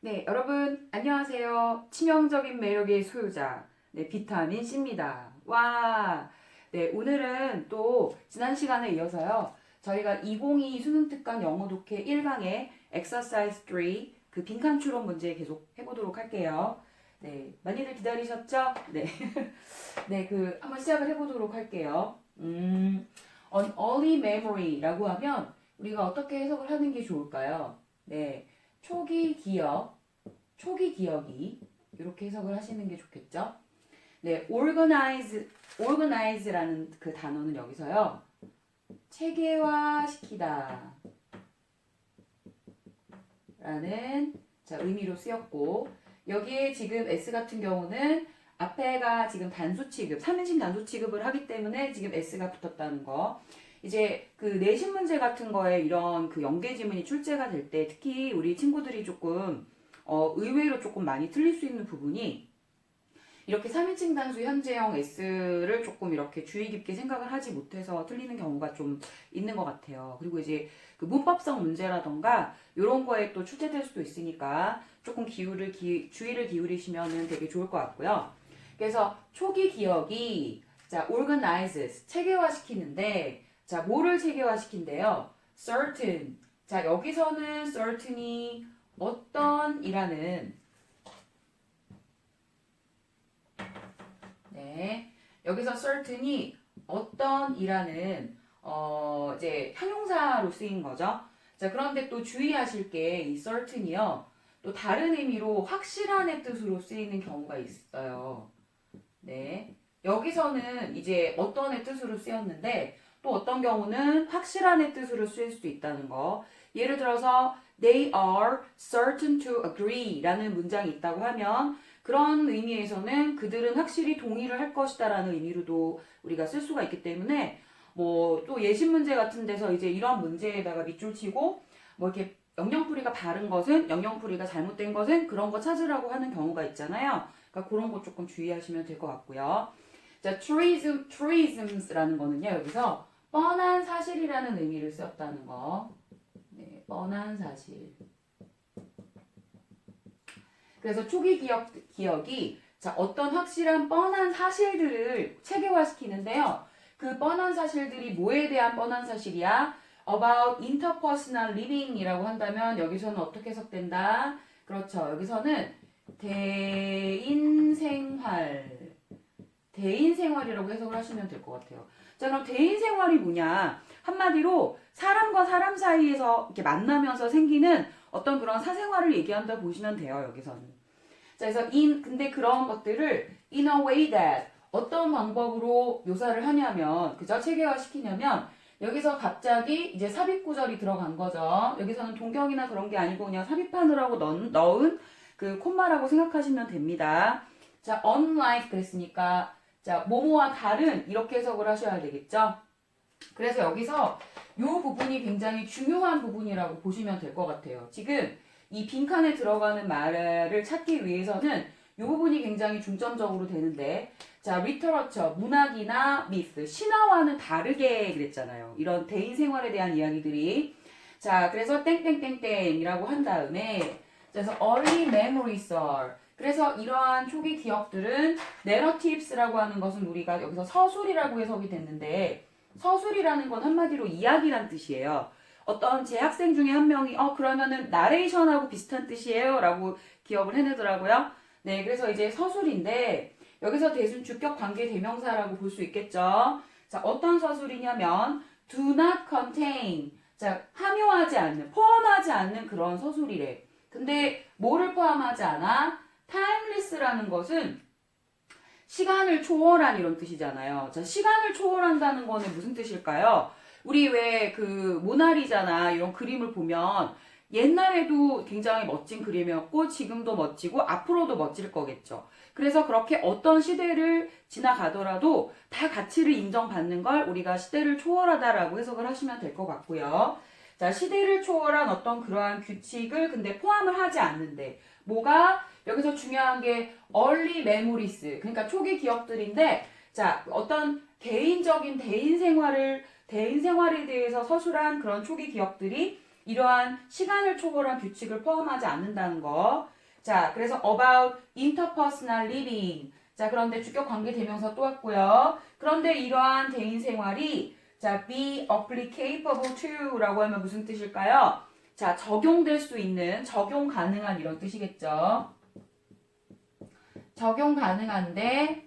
네, 여러분 안녕하세요. 치명적인 매력의 소유자 네, 비타민 C입니다. 와, 네 오늘은 또 지난 시간에 이어서요. 저희가 2022 수능 특강 영어 독해 1강의 exercise 3 그 빈칸 추론 문제 계속 해보도록 할게요. 네, 많이들 기다리셨죠? 네, 네, 그 한번 시작을 해보도록 할게요. 음, on early memory라고 하면 우리가 어떻게 해석을 하는 게 좋을까요? 네. 초기 기억, 초기 기억이 이렇게 해석을 하시는 게 좋겠죠? 네, organize, organize라는 그 단어는 여기서요. 체계화시키다 라는 자, 의미로 쓰였고 여기에 지금 S 같은 경우는 앞에가 지금 단수 취급, 3인칭 단수 취급을 하기 때문에 지금 S가 붙었다는 거. 이제 그 내신 문제 같은 거에 이런 그 연계 지문이 출제가 될 때 특히 우리 친구들이 조금 어, 의외로 조금 많이 틀릴 수 있는 부분이 이렇게 3인칭 단수 현재형 S를 조금 이렇게 주의 깊게 생각을 하지 못해서 틀리는 경우가 좀 있는 것 같아요. 그리고 이제 그 문법성 문제라던가 이런 거에 또 출제될 수도 있으니까 조금 기울을 기, 주의를 기울이시면 되게 좋을 것 같고요. 그래서 초기 기억이 자 organizes 체계화시키는데 자, 뭐를 체계화시킨대요? certain. 자, 여기서는 certain이 어떤 이라는 네. 여기서 certain이 어떤 이라는 어, 이제 형용사로 쓰인 거죠. 자, 그런데 또 주의하실 게 이 certain이요. 또 다른 의미로 확실한의 뜻으로 쓰이는 경우가 있어요. 네. 여기서는 이제 어떤의 뜻으로 쓰였는데 또 어떤 경우는 확실한의 뜻으로 쓰일 수도 있다는 거. 예를 들어서 they are certain to agree 라는 문장이 있다고 하면 그런 의미에서는 그들은 확실히 동의를 할 것이다 라는 의미로도 우리가 쓸 수가 있기 때문에 뭐 또 예시 문제 같은 데서 이제 이런 문제에다가 밑줄 치고 뭐 이렇게 영영풀이가 바른 것은 영영풀이가 잘못된 것은 그런 거 찾으라고 하는 경우가 있잖아요. 그러니까 그런 거 조금 주의하시면 될 것 같고요. 자, truism, truisms라는 거는요, 여기서 뻔한 사실이라는 의미를 쓰였다는 거. 네, 뻔한 사실. 그래서 초기 기억, 기억이 자, 어떤 확실한 뻔한 사실들을 체계화시키는데요. 그 뻔한 사실들이 뭐에 대한 뻔한 사실이야? about interpersonal living이라고 한다면 여기서는 어떻게 해석된다? 그렇죠. 여기서는 대인 생활. 대인 생활이라고 해석을 하시면 될 것 같아요. 자, 그럼 대인 생활이 뭐냐? 한마디로 사람과 사람 사이에서 이렇게 만나면서 생기는 어떤 그런 사생활을 얘기한다 보시면 돼요, 여기서는. 자, 그래서 in, 근데 그런 것들을 in a way that 어떤 방법으로 묘사를 하냐면, 그죠? 체계화 시키냐면, 여기서 갑자기 이제 삽입 구절이 들어간 거죠. 여기서는 동경이나 그런 게 아니고 그냥 삽입하느라고 넣은, 넣은 그 콤마라고 생각하시면 됩니다. 자, unlike 그랬으니까 자, 뭐뭐와 다른 이렇게 해석을 하셔야 되겠죠? 그래서 여기서 이 부분이 굉장히 중요한 부분이라고 보시면 될 것 같아요. 지금 이 빈칸에 들어가는 말을 찾기 위해서는 이 부분이 굉장히 중점적으로 되는데 자, 리터러처, 문학이나 미스, 신화와는 다르게 그랬잖아요. 이런 대인 생활에 대한 이야기들이 자, 그래서 땡땡땡땡이라고 한 다음에 그래서 early memories are 그래서 이러한 초기 기억들은 narratives라고 하는 것은 우리가 여기서 서술이라고 해석이 됐는데 서술이라는 건 한마디로 이야기란 뜻이에요. 어떤 제 학생 중에 한 명이 어 그러면은 나레이션하고 비슷한 뜻이에요라고 기억을 해내더라고요. 네, 그래서 이제 서술인데 여기서 대순 주격 관계 대명사라고 볼 수 있겠죠. 자, 어떤 서술이냐면 do not contain 자, 함유하지 않는, 포함하지 않는 그런 서술이래. 근데 뭐를 포함하지 않아? Timeless라는 것은 시간을 초월한 이런 뜻이잖아요. 자, 시간을 초월한다는 거는 무슨 뜻일까요? 우리 왜 그 모나리자나 이런 그림을 보면 옛날에도 굉장히 멋진 그림이었고 지금도 멋지고 앞으로도 멋질 거겠죠. 그래서 그렇게 어떤 시대를 지나가더라도 다 가치를 인정받는 걸 우리가 시대를 초월하다라고 해석을 하시면 될 것 같고요. 자, 시대를 초월한 어떤 그러한 규칙을 근데 포함을 하지 않는데 뭐가 여기서 중요한 게 early memories 그러니까 초기 기억들인데 자, 어떤 개인적인 대인 생활을 대인 생활에 대해서 서술한 그런 초기 기억들이 이러한 시간을 초월한 규칙을 포함하지 않는다는 거. 자, 그래서 about interpersonal living. 자, 그런데 주격 관계 대명사 또 왔고요. 그런데 이러한 대인 생활이 자, be applicable to라고 하면 무슨 뜻일까요? 자, 적용될 수 있는, 적용 가능한 이런 뜻이겠죠. 적용 가능한데,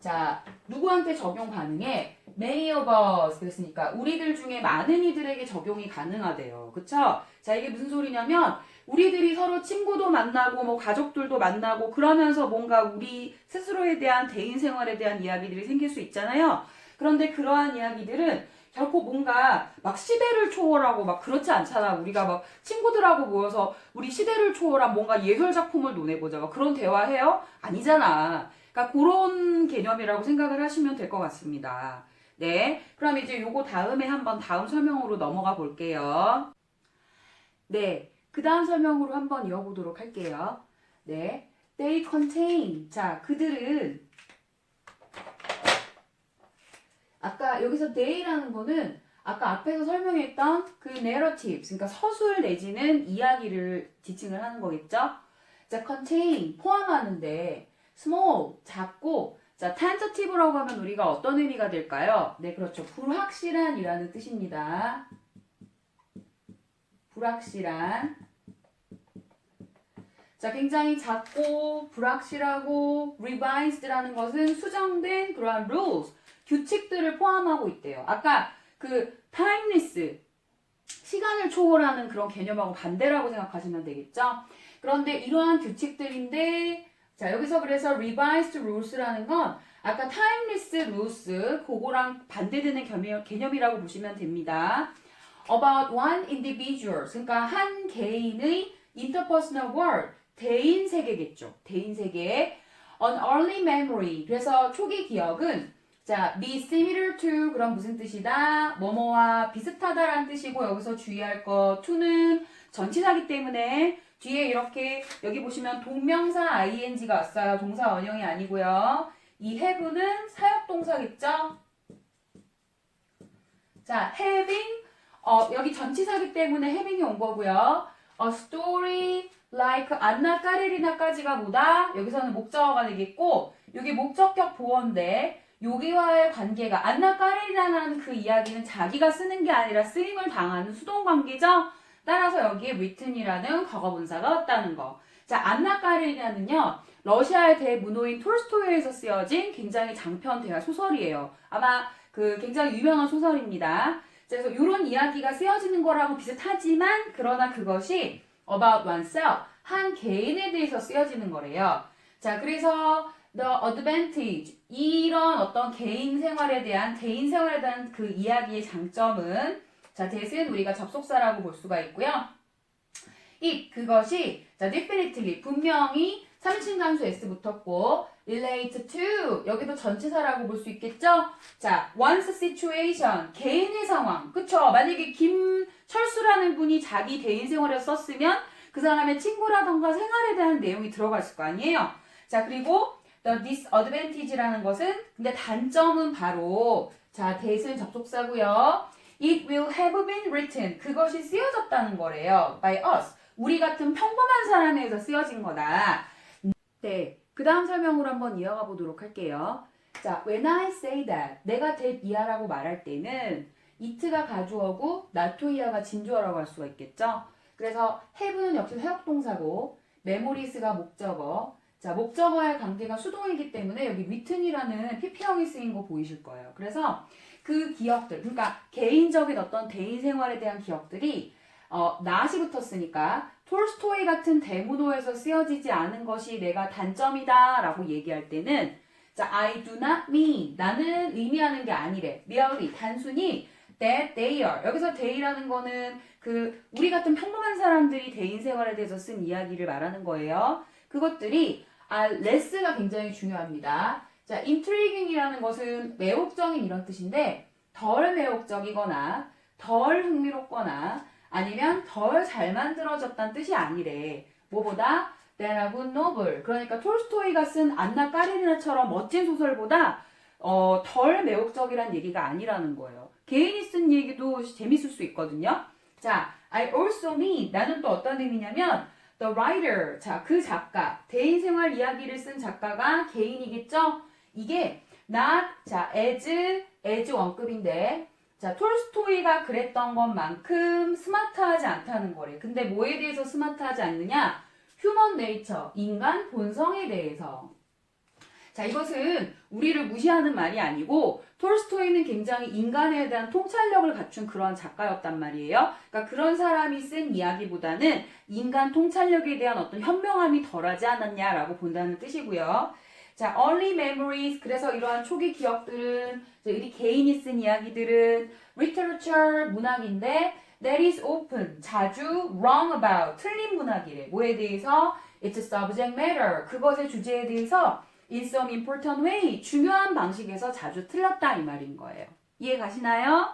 자, 누구한테 적용 가능해? Many of us. 그랬으니까, 우리들 중에 많은 이들에게 적용이 가능하대요. 그쵸? 자, 이게 무슨 소리냐면, 우리들이 서로 친구도 만나고, 뭐, 가족들도 만나고, 그러면서 뭔가 우리 스스로에 대한 대인 생활에 대한 이야기들이 생길 수 있잖아요. 그런데 그러한 이야기들은 결코 뭔가 막 시대를 초월하고 막 그렇지 않잖아. 우리가 막 친구들하고 모여서 우리 시대를 초월한 뭔가 예술 작품을 논해보자. 막 그런 대화해요? 아니잖아. 그러니까 그런 개념이라고 생각을 하시면 될 것 같습니다. 네. 그럼 이제 요거 다음에 한번 다음 설명으로 넘어가 볼게요. 네. 그 다음 설명으로 한번 이어보도록 할게요. 네. They contain. 자, 그들은 아까 여기서 they라는 거는 아까 앞에서 설명했던 그 narratives, 그러니까 서술 내지는 이야기를 지칭을 하는 거겠죠? 자, contain, 포함하는데 small, 작고 자, tentative라고 하면 우리가 어떤 의미가 될까요? 네, 그렇죠. 불확실한이라는 뜻입니다. 불확실한. 자, 굉장히 작고 불확실하고 revised라는 것은 수정된 그러한 rules, 규칙들을 포함하고 있대요. 아까 그 timeless, 시간을 초월하는 그런 개념하고 반대라고 생각하시면 되겠죠? 그런데 이러한 규칙들인데, 자, 여기서 그래서 revised rules라는 건 아까 timeless rules, 그거랑 반대되는 개념, 개념이라고 보시면 됩니다. about one individual, 그러니까 한 개인의 interpersonal world, 대인 세계겠죠. 대인 세계. An early memory. 그래서 초기 기억은 자, be similar to 그럼 무슨 뜻이다? 뭐뭐와 비슷하다라는 뜻이고 여기서 주의할 거 to는 전치사기 때문에 뒤에 이렇게 여기 보시면 동명사 ing가 왔어요. 동사 원형이 아니고요. 이 have는 사역 동사겠죠? 자, having 어, 여기 전치사기 때문에 having이 온 거고요. A story like 안나 까레리나까지가 뭐다? 여기서는 목적어가 되겠고 여기 목적격 보어인데 여기와의 관계가 안나 까레리나라는 그 이야기는 자기가 쓰는 게 아니라 쓰임을 당하는 수동 관계죠. 따라서 여기에 written이라는 과거분사가 왔다는 거. 자, 안나 까레리나는요. 러시아의 대문호인 톨스토이에서 쓰여진 굉장히 장편 대화 소설이에요. 아마 그 굉장히 유명한 소설입니다. 그래서 이런 이야기가 쓰여지는 거라고 비슷하지만 그러나 그것이 about oneself 한 개인에 대해서 쓰여지는 거래요. 자, 그래서 the advantage 이런 어떤 개인 생활에 대한 개인 생활에 대한 그 이야기의 장점은 자, 대신 우리가 접속사라고 볼 수가 있고요. 이 그것이 자, definitely 분명히 3인 강수 s 붙었고 relate to 여기도 전치사라고 볼 수 있겠죠? 자, one's situation 개인의 상황 그쵸? 만약에 김철수라는 분이 자기 개인 생활에 썼으면 그 사람의 친구라던가 생활에 대한 내용이 들어갔을 거 아니에요? 자, 그리고 the disadvantage라는 것은 근데 단점은 바로 자, 대신 접속사고요. It will have been written. 그것이 쓰여졌다는 거래요. by us. 우리 같은 평범한 사람에 의해서 쓰여진 거다. 네. 그 다음 설명으로 한번 이어가 보도록 할게요. 자, when I say that, 내가 that 이하라고 말할 때는 it가 가주어고 나토이아가 진주어라고 할 수가 있겠죠. 그래서 have는 역시 사역동사고 memories가 목적어. 자, 목적어의 관계가 수동이기 때문에 여기 written이라는 PP형이 쓰인 거 보이실 거예요. 그래서 그 기억들, 그러니까 개인적인 어떤 대인 생활에 대한 기억들이 어, not이 붙었으니까 톨스토이 같은 대문호에서 쓰여지지 않은 것이 내가 단점이다 라고 얘기할 때는 자, I do not mean 나는 의미하는 게 아니래. merely 단순히 that they are 여기서 they라는 거는 그 우리 같은 평범한 사람들이 대인 생활에 대해서 쓴 이야기를 말하는 거예요. 그것들이 are less가 굉장히 중요합니다. 자, intriguing이라는 것은 매혹적인 이런 뜻인데 덜 매혹적이거나 덜 흥미롭거나 아니면 덜 잘 만들어졌다는 뜻이 아니래. 뭐보다 than a good novel. 그러니까 톨스토이가 쓴 안나 까레리나처럼 멋진 소설보다 어, 덜 매혹적이란 얘기가 아니라는 거예요. 개인이 쓴 얘기도 재밌을 수 있거든요. 자, I also mean 나는 또 어떤 의미냐면 the writer 자 그 작가 대인 생활 이야기를 쓴 작가가 개인이겠죠? 이게 not 자 as as 원급인데 자 톨스토이가 그랬던 것만큼 스마트하지 않다는 거래. 근데 뭐에 대해서 스마트하지 않느냐? 휴먼 네이처 인간 본성에 대해서. 자, 이것은 우리를 무시하는 말이 아니고 톨스토이는 굉장히 인간에 대한 통찰력을 갖춘 그런 작가였단 말이에요. 그러니까 그런 사람이 쓴 이야기보다는 인간 통찰력에 대한 어떤 현명함이 덜하지 않았냐라고 본다는 뜻이고요. 자, early memories. 그래서 이러한 초기 기억들은 우리 개인이 쓴 이야기들은 literature 문학인데 that is often 자주 wrong about 틀린 문학이래. 뭐에 대해서? It's a subject matter. 그것의 주제에 대해서 in some important way 중요한 방식에서 자주 틀렸다 이 말인 거예요. 이해 가시나요?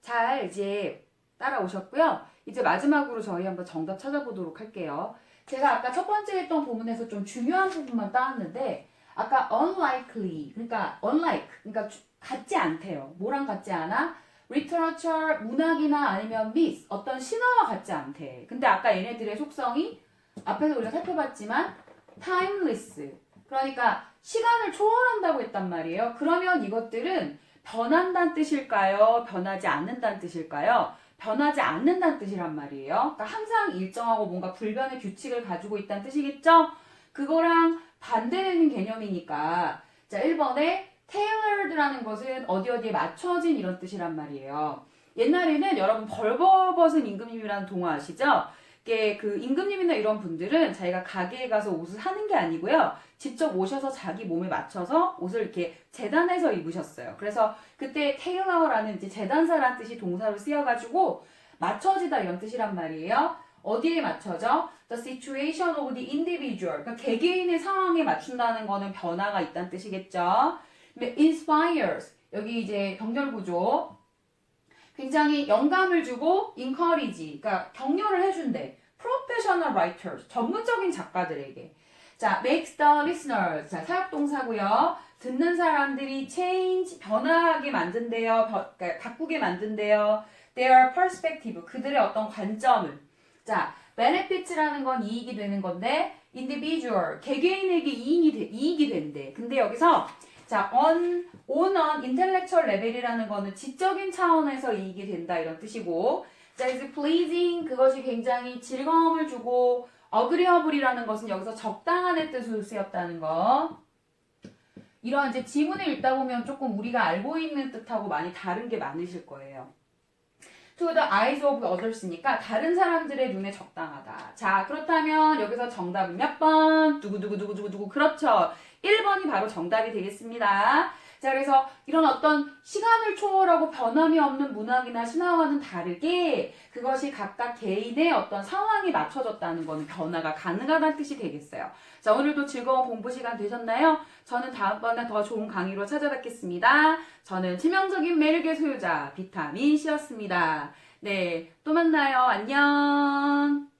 잘 이제 따라오셨고요. 이제 마지막으로 저희 한번 정답 찾아보도록 할게요. 제가 아까 첫 번째 했던 부분에서 좀 중요한 부분만 따왔는데 아까 unlikely 그러니까 unlike 그러니까 주- 같지 않대요. 뭐랑 같지 않아? literature 문학이나 아니면 myth 어떤 신화와 같지 않대. 근데 아까 얘네들의 속성이 앞에서 우리가 살펴봤지만 timeless 그러니까 시간을 초월한다고 했단 말이에요. 그러면 이것들은 변한다는 뜻일까요? 변하지 않는다는 뜻일까요? 변하지 않는다는 뜻이란 말이에요. 그러니까 항상 일정하고 뭔가 불변의 규칙을 가지고 있다는 뜻이겠죠? 그거랑 반대되는 개념이니까 자 1번에 tailored라는 것은 어디 어디에 맞춰진 이런 뜻이란 말이에요. 옛날에는 여러분 벌거벗은 임금님이라는 동화 아시죠? 이게 그 임금님이나 이런 분들은 자기가 가게에 가서 옷을 사는 게 아니고요. 직접 오셔서 자기 몸에 맞춰서 옷을 이렇게 재단해서 입으셨어요. 그래서 그때 테일러라는 이제 재단사라는 뜻이 동사로 쓰여가지고 맞춰지다 이런 뜻이란 말이에요. 어디에 맞춰져? The situation of the individual. 그러니까 개개인의 상황에 맞춘다는 거는 변화가 있다는 뜻이겠죠. 근데 inspires. 여기 이제 병렬 구조. 굉장히 영감을 주고 encourage. 그러니까 격려를 해준대. professional writers. 전문적인 작가들에게. 자, makes the listener. 자, 사역동사고요. 듣는 사람들이 change, 변화하게 만든대요. 벼- 그러니까 바꾸게 만든대요. their perspective. 그들의 어떤 관점을. 자, benefits라는 건 이익이 되는 건데, individual. 개개인에게 이익이, 돼, 이익이 된대. 근데 여기서 자, on, on an intellectual level이라는 거는 지적인 차원에서 이익이 된다 이런 뜻이고, 자, is pleasing 그것이 굉장히 즐거움을 주고, agreeable이라는 것은 여기서 적당한의 뜻으로 쓰였다는 거. 이런 이제 지문을 읽다 보면 조금 우리가 알고 있는 뜻하고 많이 다른 게 많으실 거예요. To the eyes of others니까 다른 사람들의 눈에 적당하다. 자, 그렇다면 여기서 정답은 몇 번? 두구두구두구두구두구. 그렇죠. 1번이 바로 정답이 되겠습니다. 자, 그래서 이런 어떤 시간을 초월하고 변함이 없는 문학이나 신화와는 다르게 그것이 각각 개인의 어떤 상황에 맞춰졌다는 거는 변화가 가능하다는 뜻이 되겠어요. 자, 오늘도 즐거운 공부 시간 되셨나요? 저는 다음번에 더 좋은 강의로 찾아뵙겠습니다. 저는 치명적인 매력의 소유자 비타민 C였습니다. 네, 또 만나요. 안녕.